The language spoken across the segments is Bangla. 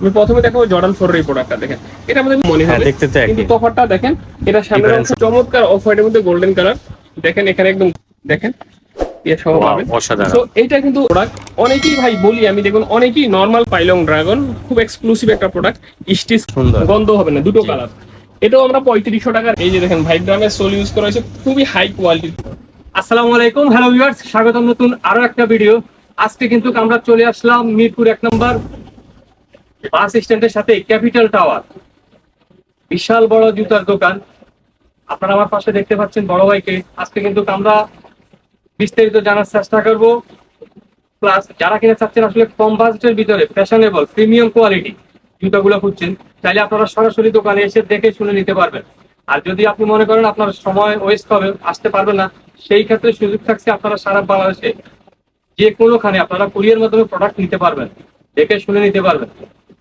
আমি প্রথমে দেখাবো জর্ডান ফোর এই প্রোডাক্টটা দেখেন। এটা আমাদের মনে হ্যাঁ, হবে দেখতে তো কিন্তু তফাৎটা দেখেন এটা সামনের অংশ চমৎকার অফ হোয়াইটের মধ্যে গোল্ডেন কালার দেখেন এখানে একদম দেখেন। তো এইটা কিন্তু প্রোডাক্ট অনেকেই ভাই বলি আমি দেখুন অনেকেই নর্মাল পাইলং ড্রাগন খুব এক্সক্লুসিভ একটা প্রোডাক্ট স্টিচ গন্ধ হবে না দুটো কালার এটাও আমরা পঁয়ত্রিশশো টাকার এই যে দেখেন ভাইব্রামের সোল ইউজ করা হয়েছে খুবই হাই কোয়ালিটি আসসালামু আলাইকুম হ্যালো ভিউয়ার্স স্বাগতম নতুন আরও একটা ভিডিও আজকে কিন্তু আমরা চলে আসলাম মিরপুর এক নম্বর বাস স্ট্যান্ডের সাথে ক্যাপিটাল টাওয়ার। বিশাল বড় জুতার দোকান। আপনারা আমার পাশে দেখতে পাচ্ছেন বড় ভাইকে। আজকে কিন্তু আমরা বিস্তারিত জানার চেষ্টা করব। প্লাস যারা কিনে চাচ্ছেন আসলে কম বাজেটের ভিতরে ফ্যাশনেবল প্রিমিয়াম কোয়ালিটি জুতাগুলো খুঁজছেন, চাইলে আপনারা সরাসরি দোকানে এসে দেখে শুনে নিতে পারবেন। আর যদি আপনি মনে করেন আপনার সময় ওয়েস্ট হবে, আসতে পারবেন না, সেই ক্ষেত্রে সুযোগ থাকছে আপনারা সারা বাংলাদেশে যে কোনোখানে আপনারা কুরিয়ার মাধ্যমে প্রোডাক্ট নিতে পারবেন, দেখে শুনে নিতে পারবেন।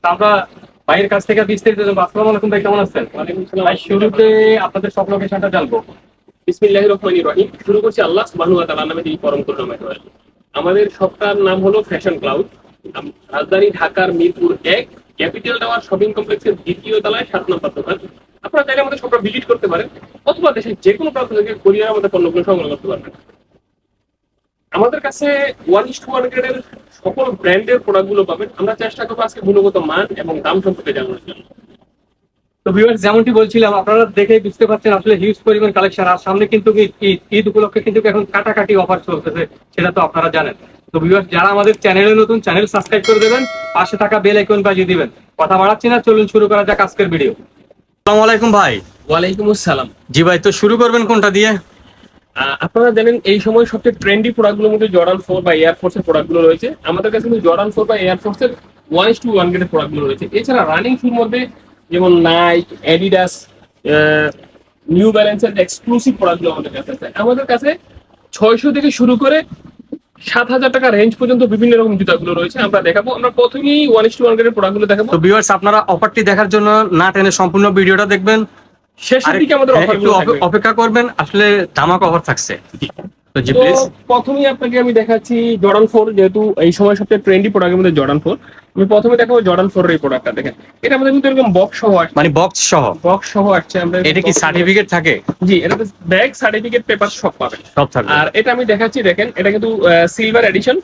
তা আমরা ভাইয়ের কাছ থেকে বিস্তারিত জানব। আসসালামু আলাইকুম ভাই কেমন আছেন? ভাই শুরুতে আপনাদের সব লোকেশনটা জানব। বিসমিল্লাহির রহমানির রহিম। শুরু করছি আল্লাহ সুবহানাহু ওয়া তাআলার নামে যিনি পরম করুণাময় দয়ালু। আমাদের সপ্তাহের নাম হলো ফ্যাশন ক্লাউড রাজধানী ঢাকার মিরপুর এক। ক্যাপিটাল টাওয়ার শপিং কমপ্লেক্সের দ্বিতীয় তলায় সাত নম্বর দোকান। আপনারা চাইলে আমাদের সবটা ভিজিট করতে পারেন। অথবা দেশের যে কোনো প্রান্ত থেকে কোরিয়ার আমাদের পণ্যগুলো সংগ্রহ করতে পারবেন। আমাদের কাছে ওয়ান ইস্ট ওয়ান গ্রেডের সকল ব্র্যান্ডের প্রোডাক্টগুলো পাবেন। আমরা চেষ্টা করব আজকে গুণগত মান এবং দাম সম্পর্কে জানানোর জন্য। তো ভিউয়ার্স যেমনটি বলছিলাম আপনারা দেখে বুঝতে পারছেন আসলে হিউজ পরিমাণ কালেকশন আর সামনে কিন্তু ঈদ ঈদ উপলক্ষে কিন্তু এখন কাটাকাটি অফার চলতেছে সেটা তো আপনারা জানেন। তো ভিউয়ার্স যারা আমাদের চ্যানেলে নতুন চ্যানেল সাবস্ক্রাইব করে দেবেন পাশে থাকা বেল আইকন বাজিয়ে দিবেন। কথা বাড়াচ্ছি না চলুন শুরু করা যাক আজকের ভিডিও আসসালামু আলাইকুম ভাই। ওয়ালাইকুম আসসালাম। জি ভাই তো শুরু করবেন কোনটা দিয়ে? আপনারা জানেন এই সময় সবচেয়ে ট্রেন্ডি প্রোডাক্টগুলোর মধ্যে জর্ডান ফোর বা এয়ারফোর্স এর প্রোডাক্টগুলো রয়েছে। আমাদের কাছে কিন্তু জর্ডান ফোর বা এয়ারফোর্স এর ওয়ান ইস টু ওয়ান গ্রেডের প্রোডাক্টগুলো রয়েছে। এছাড়া রানিং শুর মধ্যে যেমন নাইক অ্যাডিডাস নিউ ব্যালেন্সের এক্সক্লুসিভ প্রোডাক্টগুলো আমাদের কাছে আছে। আমাদের কাছে ছয়শো থেকে শুরু করে সাত হাজার টাকা রেঞ্জ পর্যন্ত বিভিন্ন রকম জুতাগুলো রয়েছে। আমরা দেখাবো। আমরা প্রথমেই ওয়ান ইস টু ওয়ান গ্রেডের প্রোডাক্টগুলো দেখাবো। তো ভিউয়ার্স আপনারা অফারটি দেখার জন্য না টেনে সম্পূর্ণ ভিডিওটা দেখবেন। শেষের দিকে আমাদের অপেক্ষা করবেন আসলে ধামাক অফার থাকছে। তো প্রথমেই আপনাকে আমি দেখাচ্ছি জর্ডান ফোর যেহেতু এই সময় সবচেয়ে ট্রেন্ডি প্রোডাক্টের মধ্যে জর্ডান ফোর আমি প্রথমে দেখাবো জর্ডান ফোর এই প্রোডাক্টটা দেখেন। এটা আমাদের কিন্তু এরকম বক্স সহ আসছে। মানে বক্স সহ। বক্স সহ আসছে আমরা এটা কি সার্টিফিকেট থাকে? জি এটা ব্যাগ সার্টিফিকেট পেপার সব পাবেন। সব থাকবে। আর এটা আমি দেখাচ্ছি দেখেন এটা কিন্তু সিলভার এডিশন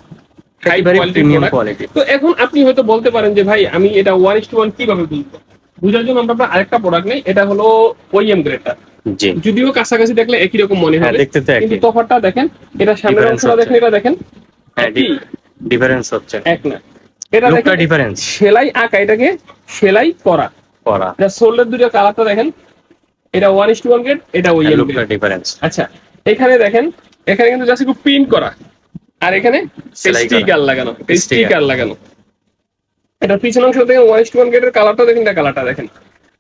হাই কোয়ালিটি তো এখন আপনি হয়তো বলতে পারেন যে ভাই আমি এটা ওয়ান ইস টু ওয়ান কীভাবে বুঝব? বুঝার জন্য আমরা আরেকটা প্রোডাক্ট নেই এটা হলো ওইএম গ্রেডটা জি। যদিও কাছাকাছি দেখলে একই রকম মনে হ্যাঁ তো কিন্তু তফাৎটা দেখেন এটা সামনের অংশটা দেখেন এটা দেখেন। হ্যাঁ ডিফারেন্স হচ্ছে। এক না। এটা দেখেন ডিফারেন্স সেলাই আঁকা এটাকে সেলাই করা। করা। এটা সোল্ডার দুটো কালারটা দেখেন এটা one is to one grade এটা ওই লুকটা ডিফারেন্স আচ্ছা এখানে দেখেন এখানে কিন্তু জাস্ট একটু প্রিন্ট করা। আর এখানে। স্টিকার লাগানো স্টিকার লাগানো। এটা পিছন অংশ দেখেন ওয়ান ইস টু ওয়ান গ্রেডের কালারটা দেখেন এটা কালারটা দেখেন।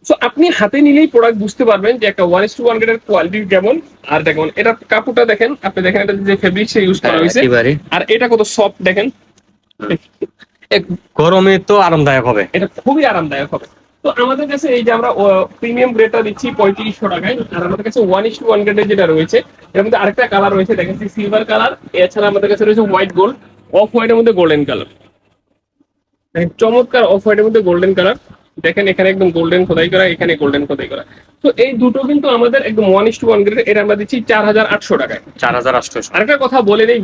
সো আপনি হাতে নিলেই প্রোডাক্ট বুঝতে পারবেন যে একটা ওয়ান টু ওয়ান গ্রেডের কোয়ালিটি কেমন আর দেখুন এটা কাপড়টা দেখেন আপনি দেখেন এটা যে ফেব্রিক সে ইউজ করা হয়েছে আর এটা কত সফট দেখেন। গরমে তো আরামদায়ক হবে। এটা খুবই আরামদায়ক হবে। তো আমাদের কাছে এই যে আমরা প্রিমিয়াম গ্রেডটা দিচ্ছি পঁয়ত্রিশশো টাকায় আর আমাদের কাছে ওয়ান ইস টু ওয়ান গ্রেডের যেটা রয়েছে এর মধ্যে আরেকটা কালার রয়েছে দেখেছি সিলভার কালার এছাড়া আমাদের কাছে রয়েছে হোয়াইট গোল্ড অফ হোয়াইটের মধ্যে গোল্ডেন কালার চমৎকার অফ হোয়াইটের মধ্যে গোল্ডেন কালার দেখেন এখানে একদম গোল্ডেন খোদাই করা এখানে গোল্ডেন খোদাই করা। তো এই দুটো কিন্তু আমাদের একদম one is to one grade এটা আমরা দিচ্ছি চার হাজার আটশো টাকায়। চার হাজার আটশোশো আরেকটা কথা বলে নেই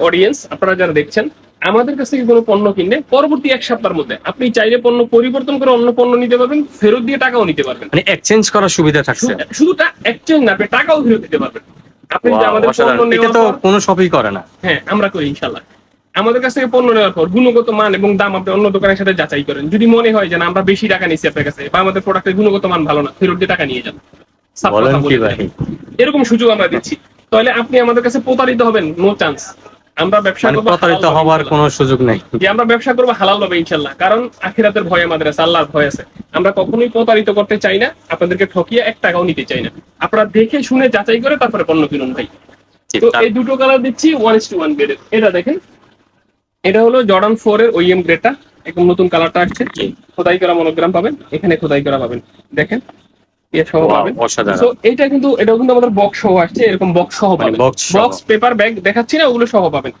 অডিয়েন্স আপনারা যারা দেখছেন আমাদের কাছ থেকে কোনো পণ্য কিনলে পরবর্তী এক সপ্তাহের মধ্যে আপনি চাইলে পণ্য পরিবর্তন করে অন্য পণ্য নিতে পারবেন ফেরত দিয়ে টাকাও নিতে পারবেন। মানে এক্সচেঞ্জ করার সুবিধা থাকছে। শুধু- এক্সচেঞ্জ না আপনি টাকাও ফেরত দিতে পারবেন। আপনি যে আমাদের পণ্য নেওয়ার তো কোনো শপই করে না। হ্যাঁ আমরা করি ইনশাল্লাহ আমাদের কাছ থেকে পণ্য নেওয়ার পর গুণগত মান এবং দাম আপনি অন্য দোকানের সাথে যাচাই করেন। যদি মনে হয় যে আমরা বেশি টাকা নিচ্ছি আপনার কাছে বা আমাদের প্রোডাক্টের গুণগত মান ভালো না ফেরত দিয়ে টাকা নিয়ে যান। এরকম সুযোগ আমরা দিচ্ছি। তাহলে আপনি আমাদের কাছে প্রতারিত হবেন নো চান্স আমরা ব্যবসা মানে করব প্রতারিত হওয়ার কোনো সুযোগ নেই। যে আমরা ব্যবসা করব হালাল হবে ইনশাল্লাহ কারণ আখিরাতের ভয় আমাদের আছে আল্লাহর ভয় আছে। আমরা কখনোই প্রতারিত করতে চাই না আপনাদেরকে ঠকিয়ে এক টাকাও নিতে চাই না। আপনারা দেখে শুনে যাচাই করে তারপরে পণ্য কিনুন ভাই। তো এই দুটো কালার দিচ্ছি ওয়ান ইস টু ওয়ান গ্রেডের এটা দেখেন এটা হলো জর্ডান ফোর এর ওইএম গ্রেডটা একদম নতুন কালারটা আসছে। খোদাই করা মনোগ্রাম পাবেন। এখানে খোদাই করা পাবেন। দেখেন সহ পাবেন। এটা কিন্তু এটাও কিন্তু আমাদের বক্স সহ আসছে। এরকম বক্স সহ মানে পাবেন। বক্স পেপার ব্যাগ দেখাচ্ছি না ওগুলো সহ পাবেন।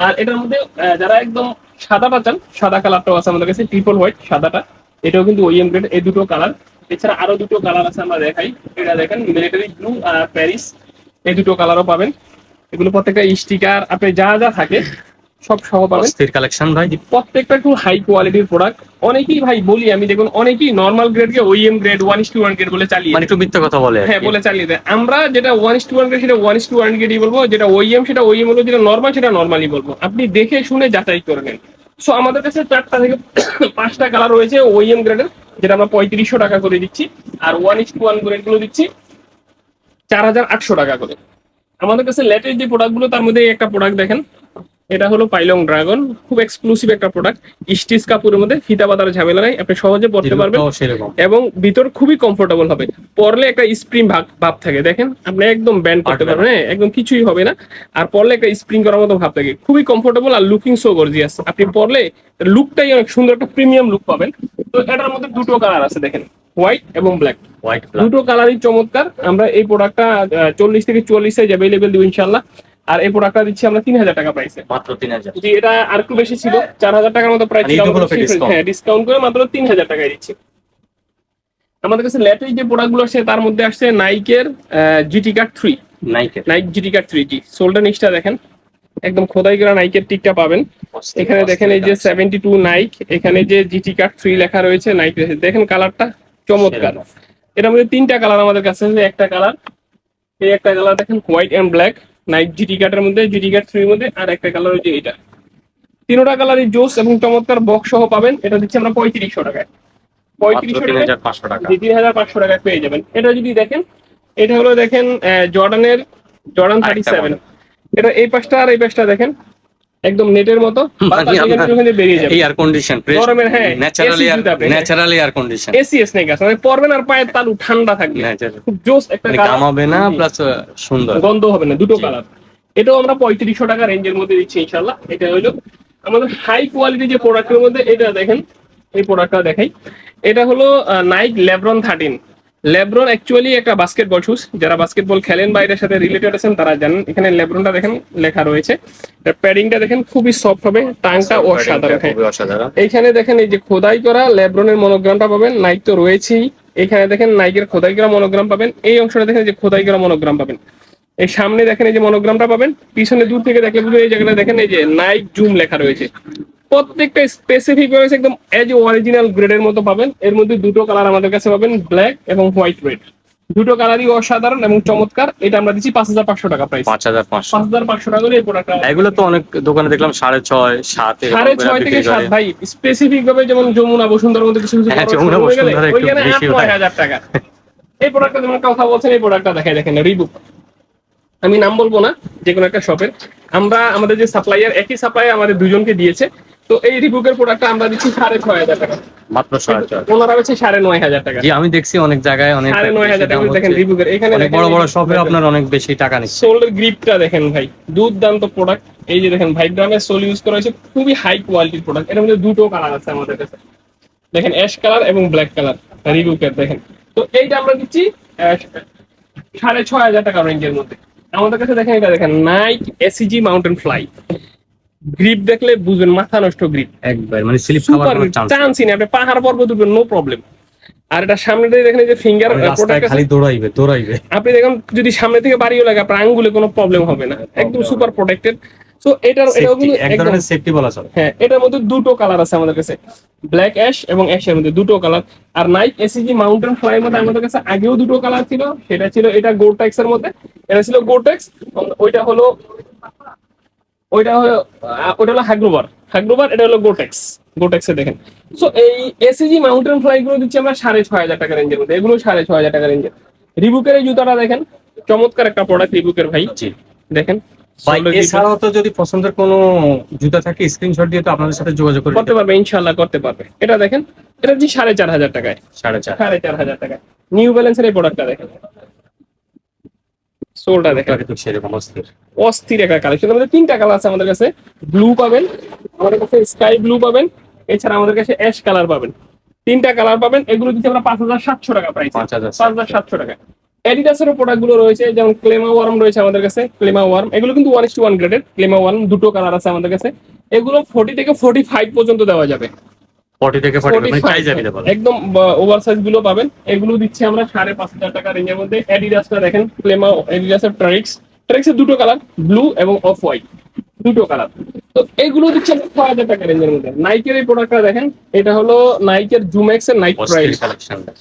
আর এটার মধ্যে যারা একদম সাদাটা চান সাদা কালারটাও আছে আমাদের কাছে ট্রিপল হোয়াইট সাদাটা। এটাও কিন্তু ওইএম গ্রেড এই দুটো কালার এছাড়া আরও দুটো কালার আছে আমরা দেখাই। এটা দেখেন মিলিটারি ব্লু আর প্যারিস এই দুটো কালারও পাবেন। এগুলো প্রত্যেকটা স্টিকার আপনি যা যা থাকে সব সহ পাবেন। অস্থির কালেকশন ভাই। প্রত্যেকটা খুব হাই কোয়ালিটির প্রোডাক্ট অনেকেই ভাই বলি আমি দেখুন অনেকেই normal grade K OEM grade one is to one grade বলে চালিয়ে মানে একটু মিথ্যা কথা বলে হ্যাঁ বলে চালিয়ে দেয়। আমরা যেটা one is to one grade সেটা ওয়ান ইস টু ওয়ান গ্রেডই বলব যেটা ওইএম সেটা ওইএম বলব যেটা নর্মাল সেটা নর্মালি বলব। আপনি দেখে শুনে যাচাই করে নেন। সো আমাদের কাছে চারটা থেকে পাঁচটা কালার রয়েছে ওইএম গ্রেডের যেটা আমরা পঁয়ত্রিশশো টাকা করে দিচ্ছি আর ওয়ান টু ওয়ান গ্রেডগুলো দিচ্ছি চার হাজার আটশো টাকা করে। আমাদের কাছে লেটেস্ট যে প্রোডাক্টগুলো তার মধ্যে একটা প্রোডাক্ট দেখেন এটা হলো পাইলং ড্রাগন খুব এক্সক্লুসিভ একটা প্রোডাক্ট স্টিচ কাপড়ের মধ্যে ফিতা বাদার ঝামেলা নাই আপনি সহজে পড়তে পারবেন। এবং ভিতর খুবই কমফোর্টেবল হবে। পরলে একটা স্প্রিং ভাগ ভাব থাকে দেখেন? আপনি একদম ব্যান্ড করতে পারবেন হ্যাঁ একদম কিছুই হবে না। আর পরলে একটা স্প্রিং করার মতো ভাব থাকে। খুবই কমফোর্টেবল আর লুকিং সো গর্জিয়াস আপনি পরলে লুকটাই অনেক সুন্দর একটা প্রিমিয়াম লুক পাবেন। তো এটার মধ্যে দুটো কালার আছে দেখেন। হোয়াইট এবং ব্ল্যাক হোয়াইট দুটো কালারই চমৎকার। আমরা এই প্রোডাক্টটা চল্লিশ থেকে চুয়াল্লিশ সাইজ অ্যাভেলেবেল দিব ইনশাল্লাহ আর এই প্রোডাক্টটা দিচ্ছি আমরা তিন হাজার টাকা প্রাইসে মাত্র তিন হাজার জি এটা আর একটু বেশি ছিল চার হাজার টাকার মতো প্রাইস discount। হ্যাঁ ডিসকাউন্ট করে মাত্র তিন হাজার টাকায় দিচ্ছি। আমাদের কাছে লেটেস্ট যে প্রোডাক্টগুলো আসছে তার মধ্যে আসছে নাইকের জিটি কার্ড থ্রি নাইকের নাইক জিটি কার্ড থ্রি জি। সোলটা নিচটা দেখেন। একদম খোদাই করা নাইকের টিকটা পাবেন। এখানে দেখেন এই যে সেভেন্টি টু নাইক এখানে যে জিটি কার্ড থ্রি লেখা রয়েছে নাইক দেখেন কালারটা চমৎকার। এটার মধ্যে তিনটা কালার আমাদের কাছে আছে একটা কালার এই একটা কালার দেখেন white and black Nike GT কার্ডের মধ্যে জিটি কার্ড থ্রির মধ্যে আর একটা কালার হচ্ছে এটা। তিনোটা কালারই জোস এবং চমৎকার বক্স সহ পাবেন। এটা দিচ্ছি আমরা পঁয়ত্রিশশো টাকায়। পঁয়ত্রিশশো টাকা। তিন হাজার পাঁচশো টাকায় পেয়ে যাবেন। এটা যদি দেখেন এটা হলো দেখেন জর্ডানের জর্ডান থার্টি সেভেন এটা এই পাশটা আর এই পাশটা দেখেন। একদম নেটের মতো মানে বেরিয়ে যাবে। এয়ার কন্ডিশন গরমের, হ্যাঁ, ন্যাচারালি হ্যাঁ। ন্যাচারালি এয়ার কন্ডিশন এসি স্নেক আছে মানে পরবেন আর পায়ের তালু ঠান্ডা থাকবে। খুব জোস একটা মানে। কামাবে না প্লাস সুন্দর। গন্ধ হবে না দুটো কালার এটাও আমরা পঁয়ত্রিশশো টাকা রেঞ্জের মধ্যে দিচ্ছি ইনশাল্লাহ এটা হলো আমাদের হাই কোয়ালিটি যে প্রোডাক্টের মধ্যে এটা দেখেন এই প্রোডাক্টটা দেখাই। এটা হলো Nike LeBron thirteen LeBron actually একটা বাস্কেটবল শুজ যারা বাস্কেটবল খেলেন বা এটার সাথে রিলেটেড আছেন তারা জানেন। এখানে লেব্রনটা দেখেন লেখা রয়েছে। প্যাডিংটা দেখেন খুবই সফট হবে। টাংটা অসাধারণ হ্যাঁ। খুবই এইখানে দেখেন এই যে খোদাই করা লেব্রনের মনোগ্রামটা পাবেন। নাইক তো রয়েছেই। এখানে দেখেন নাইকের খোদাই করা মনোগ্রাম পাবেন। এই অংশটা দেখেন যে খোদাই করা মনোগ্রাম পাবেন। এই সামনে দেখেন এই যে মনোগ্রামটা পাবেন। পিছনে দূর থেকে দেখলে বুঝবেন এই জায়গাটা দেখেন এই যে নাইক জুম লেখা রয়েছে। প্রত্যেকটা স্পেসিফিক রয়েছে একদম এজ অরিজিনাল গ্রেডের মতো পাবেন। এর মধ্যে দুটো কালার আমাদের কাছে পাবেন ব্ল্যাক এবং হোয়াইট রেড দুটো কালারই অসাধারণ এবং চমৎকার। এটা আমরা দিচ্ছি পাঁচ হাজার পাঁচশো টাকা প্রাইস পাঁচ হাজার পাঁচশো। পাঁচ হাজার পাঁচশো টাকা করে এই প্রোডাক্ট এগুলো তো অনেক দোকানে দেখলাম সাড়ে ছয় সাত সাড়ে ছয় থেকে সাত ভাই স্পেসিফিক ভাবে যেমন যমুনা বসুন্ধরার মধ্যে কিছু কিছু হ্যাঁ, যমুনা বসুন্ধরা একটু বেশি হয়। হাজার টাকা। এই প্রোডাক্টটা যেমন কথা বলছেন এই প্রোডাক্টটা দেখাই দেখেন রিবুক আমি নাম বলব না যে কোনো একটা শপের আমরা আমাদের যে সাপ্লাইয়ার একই সাপ্লাইয়ার আমাদের দুজনকে দিয়েছে। তো এই রিবুকের প্রোডাক্টটা আমরা দিচ্ছি সাড়ে ছয় হাজার টাকা। মাত্র সাড়ে ছয় ওনারা হচ্ছে সাড়ে নয় হাজার টাকা। জি আমি দেখছি অনেক জায়গায় অনেক সাড়ে নয় হাজার টাকা। দেখেন। রিবুকের এখানে অনেক বড় বড় শপে আপনার অনেক বেশি টাকা নিচ্ছে। সোলের গ্রিপটা দেখেন ভাই। দুর্দান্ত প্রোডাক্ট এই যে দেখেন ভাইব্রামের সোল ইউজ করা হয়েছে খুবই হাই কোয়ালিটির প্রোডাক্টের মধ্যে দুটো কালার আছে আমাদের কাছে। দেখেন অ্যাশ কালার এবং ব্ল্যাক কালার রিবুকের দেখেন। তো এইটা আমরা দিচ্ছি সাড়ে ছয় হাজার টাকা রেঞ্জের মধ্যে। আমাদের কাছে দেখেন এটা দেখেন Nike ACG mountain fly grip দেখলে বুঝবেন মাথা নষ্ট গ্রিপ একবার মানে স্লিপ খাবার কোনো চান্স নেই। আপনি পাহাড় পর্বত উঠবেন নো প্রবলেম আর এটা সামনে দিয়ে দেখেন যে ফিঙ্গার খালি দৌড়াইবে দৌড়াইবে। আপনি দেখেন যদি সামনে থেকে বাড়িও লাগে আপনার আঙ্গুলে কোনো প্রবলেম হবে না। একদম সুপার প্রোটেক্টেড সো এটার এটাও Safety, কিন্তু এক ধরনের সেফটি বলা চলে। হ্যাঁ এটার মধ্যে দুটো কালার আছে আমাদের কাছে। ব্ল্যাক অ্যাশ এবং অ্যাশের মধ্যে দুটো কালার আর নাইক এসিজি মাউন্টেন ফ্লাই মধ্যে আমাদের কাছে আগেও দুটো কালার ছিল। সেটা ছিল এটা গোটেক্স এর মধ্যে। এটা ছিল গোটেক্স ওইটা হলো ওইটা হলো ওইটা হলো হাগ্রোবার। হাগ্রোবার এটা হলো গোটেক্স। গোটেক্সে দেখেন। সো এই এসিজি মাউন্টেন ফ্লাই গুলো দিচ্ছি আমরা সাড়ে ছয় হাজার টাকা রেঞ্জের মধ্যে। এগুলো সাড়ে ছয় হাজার টাকা রেঞ্জের রিবুকের এই জুতাটা দেখেন চমৎকার একটা প্রোডাক্ট রিবুকের ভাই। দেখেন এছাড়াও তো যদি পছন্দের কোনো জুতা থাকে স্ক্রিনশট দিয়ে তো আপনাদের সাথে যোগাযোগ করতে পারবে ইনশাল্লাহ করতে পারবে। এটা দেখেন এটা দিচ্ছি সাড়ে চার হাজার টাকায়। সাড়ে চার সাড়ে চার হাজার টাকা নিউ ব্যালেন্সের এই প্রোডাক্টটা দেখেন। সোলটা দেখেন। কিন্তু সেরকম অস্থির। অস্থির একটা কালেকশন আমাদের তিনটা কালার আছে আমাদের কাছে। ব্লু পাবেন আমাদের কাছে স্কাই ব্লু পাবেন এছাড়া আমাদের কাছে অ্যাশ কালার পাবেন। তিনটা কালার পাবেন এগুলো দিচ্ছি আমরা পাঁচ হাজার সাতশো টাকা প্রাইস পাঁচ হাজার সাতশো টাকা। অ্যাডিডাসেরও প্রোডাক্টগুলো রয়েছে যেমন ক্লেমা ওয়ার্ম রয়েছে আমাদের কাছে। ক্লেমা ওয়ার্ম এগুলো কিন্তু ওয়ান ইস টু ওয়ান গ্রেডের ক্লেমা ওয়ার্ম দুটো কালার আছে আমাদের কাছে। এগুলো ফোর্টি থেকে ফোর্টি ফাইভ পর্যন্ত দেওয়া যাবে। ফর্টি থেকে ফর্টি মানে 45 সাইজ অ্যাভেলেবল একদম ওভার সাইজগুলো পাবেন। এগুলো দিচ্ছি আমরা সাড়ে পাঁচ হাজার টাকা রেঞ্জের মধ্যে। অ্যাডিডাসটা দেখেন প্লেমা অ্যাডিডাসের ট্রাইক্স ট্রাইক্সের দুটো কালার ব্লু এবং অফ হোয়াইট দুটো কালার তো এগুলো দিচ্ছে ছয় হাজার টাকা রেঞ্জের মধ্যে। নাইকের এই প্রোডাক্টটা দেখেন এটা হলো নাইকের জুমেক্স এর নাইক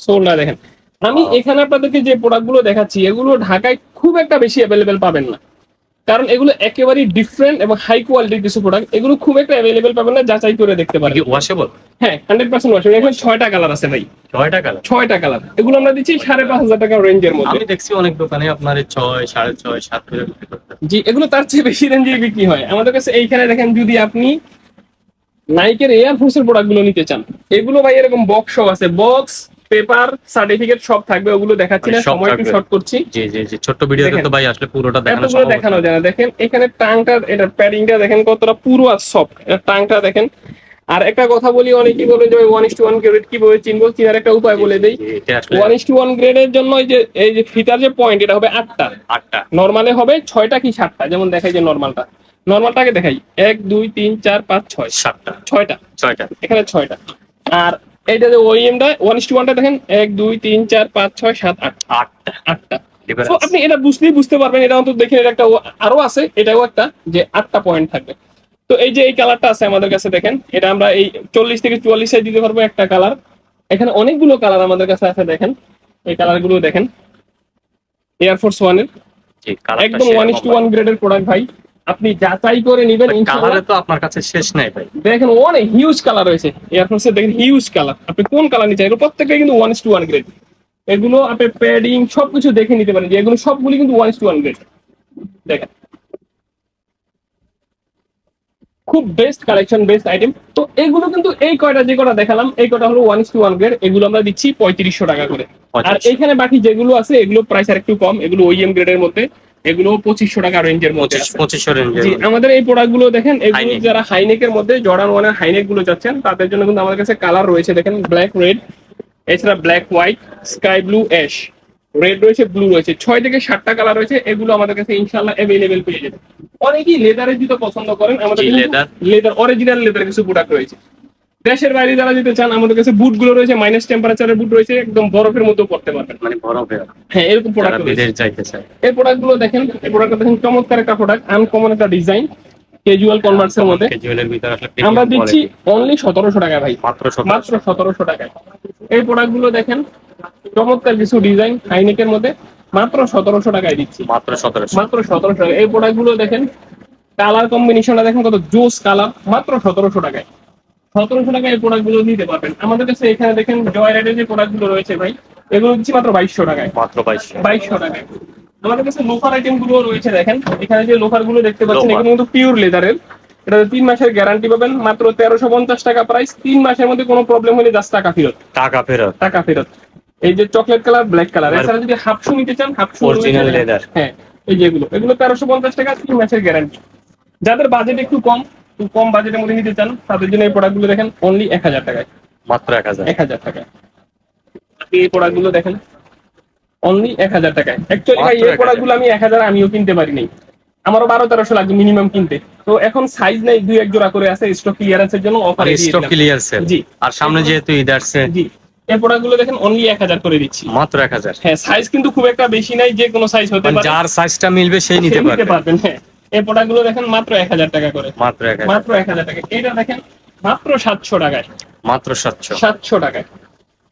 সোলটা দেখেন। আমি এখানে আপনাদেরকে যে প্রোডাক্টগুলো দেখাচ্ছি এগুলো ঢাকায় খুব একটা বেশি অ্যাভেলেবেল পাবেন না। কারণ এগুলো একেবারেই ডিফারেন্ট এবং হাই কোয়ালিটির কিছু প্রোডাক্ট এগুলো খুব একটা অ্যাভেলেবেল পাবেন না যাচাই করে দেখতে পারেন। ওয়াশেবল হ্যাঁ হান্ড্রেড পার্সেন্ট ওয়াশ এখন ছয়টা কালার আছে ভাই। ছয়টা কালার ছয়টা কালার এগুলো আমরা দিচ্ছি সাড়ে পাঁচ হাজার টাকা রেঞ্জের মধ্যে। আমি দেখছি অনেক দোকানে আপনার ছয় সাড়ে ছয় সাত জি এগুলো তার চেয়ে বেশি রেঞ্জে বিক্রি হয়। আমাদের কাছে এইখানে দেখেন যদি আপনি নাইকের এয়ার ফোর্সের প্রোডাক্টগুলো নিতে চান এগুলো ভাই এরকম বক্স সব আছে। বক্স পেপার সার্টিফিকেট সব থাকবে ওগুলো দেখাচ্ছি না সময় একটু শর্ট করছি। জি জি জি ছোট্ট ভিডিওতে দেখেন। তো ভাই আসলে পুরোটা দেখানো সম্ভব দেখানো। যায় না। দেখেন এখানে টাংটা এটা প্যাডিংটা দেখেন কতটা পুরো আর সফট এটা টাংটা দেখেন। আর একটা কথা বলি অনেকেই বলে যে one is to one grade কীভাবে চিনবো? চিনার একটা উপায় বলে দেই। ওয়ান ইস টু ওয়ান গ্রেডের জন্য এই যে এই যে ফিতার যে পয়েন্ট এটা হবে আটটা। আটটা। নর্মালে হবে ছয়টা কি সাতটা? যেমন দেখাই যে নর্মালটা নর্মালটাকে দেখাই। এক দুই তিন চার পাঁচ ছয়। সাতটা। ছয়টা। ছয়টা। এখানে ছয়টা। আর এইটা যে ওইএমটা ওয়ান ইস টু ওয়ানটা দেখেন এক দুই তিন চার পাঁচ ছয় সাত আট। আটটা। আটটা। Difference। তো আপনি এটা বুঝতেই বুঝতে পারবেন এটা অন্তত দেখেন এটা একটা আরও আছে এটাও একটা যে আটটা পয়েন্ট থাকবে। তো এই যে এই কালারটা আছে আমাদের কাছে দেখেন এটা আমরা এই চল্লিশ থেকে চুয়াল্লিশ সাইজ দিতে পারব একটা কালার এখানে অনেকগুলো কালার আমাদের কাছে আছে দেখেন এই কালারগুলো দেখেন এয়ারফোর্স জি, colourটা একদম ওয়ান ইস টু ভাই। ওয়ান গ্রেডের প্রোডাক্ট ভাই। আপনি যাচাই করে নিবেন কালারে তো আপনার কাছে শেষ নাই ভাই। দেখেন অনেক হিউজ কালার রয়েছে। এয়ারফোর্সের দেখেন হিউজ কালার আপনি কোন কালার নিচ্ছেন এগুলো প্রত্যেকটা কিন্তু ওয়ান টু ওয়ান গ্রেড এগুলো আপনি প্যাডিং সবকিছু দেখে নিতে পারেন যে এগুলো সবগুলি কিন্তু ওয়ান টু ওয়ান গ্রেড দেখেন। খুব বেস্ট কালেকশন বেস্ট আইটেম তো এগুলো কিন্তু এই কয়টা যে কটা দেখালাম এই কটা হলো one is to one grade এগুলো আমরা দিচ্ছি পঁয়ত্রিশশো টাকা করে। আর 3500 এইখানে বাকি যেগুলো আছে এগুলো প্রাইস আর একটু কম। এগুলো ওইএম গ্রেডের মধ্যে। এগুলো পঁচিশশো টাকা রেঞ্জের মধ্যে পঁচিশশো রেঞ্জের জি আমাদের এই প্রোডাক্টগুলো দেখেন এগুলো। যারা হাইনেকের মধ্যে জর্ডান ওয়ানের হাইনেকগুলো যাচ্ছেন তাদের জন্য কিন্তু আমাদের কাছে কালার রয়েছে দেখেন ব্ল্যাক রেড এছাড়া black white sky blue ash red রয়েছে ব্লু রয়েছে। ছয় থেকে সাতটা কালার রয়েছে এগুলো আমাদের কাছে ইনশাল্লাহ অ্যাভেলেবেল পেয়ে যাবে অনেকেই লেদারের জুতো পছন্দ করেন আমাদের leather। লেদার অরিজিনাল লেদার কিছু প্রোডাক্ট রয়েছে। দেশের বাইরে যারা যেতে চান আমাদের কাছে বুটগুলো রয়েছে মাইনাস টেম্পারেচারের বুট রয়েছে একদম বরফের মধ্যেও পড়তে পারবেন। মানে বরফের। হ্যাঁ এরকম প্রোডাক্ট বিদেশ যাইতে চায়। এই প্রোডাক্টগুলো দেখেন এই প্রোডাক্টটা দেখেন চমৎকার একটা প্রোডাক্ট আনকমন একটা ডিজাইন ক্যাজুয়াল মধ্যে। ক্যাজুয়ালের ভিতরে আসলে আমরা দিচ্ছি অনলি সতেরোশো টাকা ভাই। মাত্র সতেরোশো। মাত্র সতেরোশো টাকায়। এই প্রোডাক্টগুলো দেখেন চমৎকার কিছু ডিজাইন হাইনেকের মধ্যে। মাত্র সতেরোশো টাকায় দিচ্ছি। মাত্র সতেরোশো। মাত্র সতেরোশো টাকা এই প্রোডাক্টগুলো দেখেন কালার কম্বিনেশনটা দেখেন কত জোস কালার মাত্র সতেরোশো টাকায়। সতেরোশো টাকায় এই প্রোডাক্টগুলো নিতে পারবেন। আমাদের কাছে এখানে দেখেন জয় রাইডের যে প্রোডাক্টগুলো রয়েছে ভাই এগুলো দিচ্ছি মাত্র বাইশশো টাকায়। মাত্র বাইশশো বাইশশো টাকায়। আমাদের কাছে লোফার আইটেমগুলো রয়েছে দেখেন। এখানে যে লোফারগুলো দেখতে পাচ্ছেন। এগুলো কিন্তু পিওর লেদারের এটা তিন মাসের গ্যারান্টি পাবেন মাত্র তেরোশো পঞ্চাশ টাকা প্রাইস তিন মাসের মধ্যে কোনো প্রবলেম হলে জাস্ট টাকা ফেরত। টাকা ফেরত। টাকা ফেরত। এই যে চকলেট কালার ব্ল্যাক কালার এছাড়া যদি হাফ শু নিতে চান হাফ শু Original হ্যাঁ এই যেগুলো এগুলো। তেরোশো পঞ্চাশ টাকা তিন মাসের গ্যারান্টি যাদের বাজেট একটু কম একটু কম বাজেটের মধ্যে নিতে চান তাদের জন্য এই প্রোডাক্টগুলো দেখেন অনলি এক হাজার টাকায়। মাত্র এক হাজার? এক হাজার টাকায়। আপনি এই প্রোডাক্টগুলো দেখেন অনলি এক হাজার টাকায়। অ্যাকচুয়ালি ভাই এই 1000 প্রোডাক্টগুলো আমি এক হাজার আমিও কিনতে পারিনি আমারও বারো তেরোশো লাগবে মিনিমাম কিনতে। তো এখন সাইজ নাই দুই এক জোড়া করে আছে স্টক ক্লিয়ারেন্সের জন্য অফার স্টক ক্লিয়ার সেল জি। আর সামনে যেহেতু ঈদ আসছে? জি। এই প্রোডাক্টগুলো দেখেন অনলি এক হাজার করে দিচ্ছি। মাত্র এক হাজার? হ্যাঁ সাইজ কিন্তু খুব একটা বেশি নাই যে কোনো সাইজ হতে মানে পারে। যার সাইজটা মিলবে সেই নিতে পারবেন হ্যাঁ। এই প্রোডাক্টগুলো দেখেন মাত্র এক হাজার টাকা করে। মাত্র মাত্র এক হাজার টাকা। এটা দেখেন মাত্র সাতশো টাকায়। মাত্র সাতশো। সাতশো টাকায়।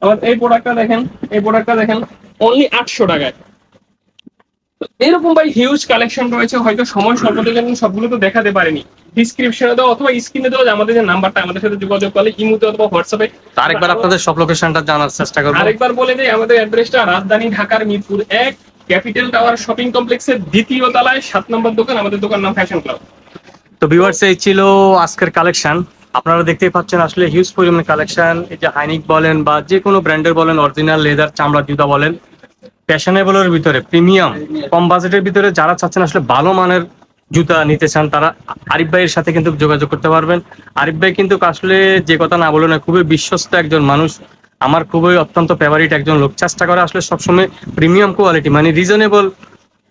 আবার এই প্রোডাক্টটা দেখেন এই প্রোডাক্টটা দেখেন অনলি আটশো টাকায়। এরকম ভাই হিউজ কালেকশন রয়েছে হয়তো সময় স্বল্পতার জন্য সবগুলো তো দেখাতে পারেনি। ডিসক্রিপশনে দেওয়া অথবা স্ক্রিনে আমাদের যে নাম্বারটা আমাদের সাথে যোগাযোগ করলে ইমুতে অথবা হোয়াটসঅ্যাপে আরেকবার আপনাদের সব লোকেশনটা জানার চেষ্টা করব। আরেকবার বলে দেই আমাদের অ্যাড্রেসটা রাজধানী ঢাকার মিরপুর এক ক্যাপিটাল টাওয়ার শপিং কমপ্লেক্সের দ্বিতীয় তলায় সাত নম্বর দোকান, আমাদের দোকান নাম ফ্যাশন ক্লাব তো ভিউয়ার্স এই ছিল আজকের কালেকশন আপনারা দেখতেই পাচ্ছেন আসলে হিউজ পরিমাণে কালেকশন এই যে হাইনিক বলেন বা যে কোনো ব্র্যান্ডের বলেন অরিজিনাল লেদার চামড়া, জুতা বলেন ফ্যাশনেবলের ভিতরে প্রিমিয়াম কম বাজেটের ভিতরে যারা চাচ্ছেন আসলে ভালো মানের জুতা নিতে চান, তারা আরিফ ভাইয়ের সাথে কিন্তু যোগাযোগ করতে পারবেন। আরিফ ভাই কিন্তু আসলে যে কথা না বলে না, খুবই বিশ্বস্ত একজন মানুষ। আমার খুবই অত্যন্ত ফেভারিট একজন লোক। চেষ্টা করে আসলে সবসময় প্রিমিয়াম কোয়ালিটি মানে রিজনেবল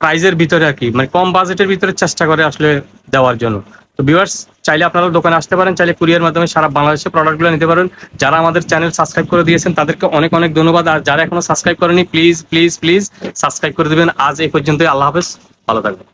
প্রাইজের ভিতরে আর কি মানে কম বাজেটের ভিতরে চেষ্টা করে আসলে দেওয়ার জন্য। তো ভিউয়ার্স চাইলে আপনারা দোকানে আসতে পারেন, চাইলে কুরিয়ার মাধ্যমে সারা বাংলাদেশে প্রোডাক্টগুলো নিতে পারেন। যারা আমাদের চ্যানেল সাবস্ক্রাইব করে দিয়েছেন, তাদেরকে অনেক অনেক ধন্যবাদ। আর যারা এখনও সাবস্ক্রাইব করেনি প্লিজ প্লিজ প্লিজ সাবস্ক্রাইব করে দেবেন। আজ এই পর্যন্তই, আল্লাহ হাফেজ, ভালো থাকবেন।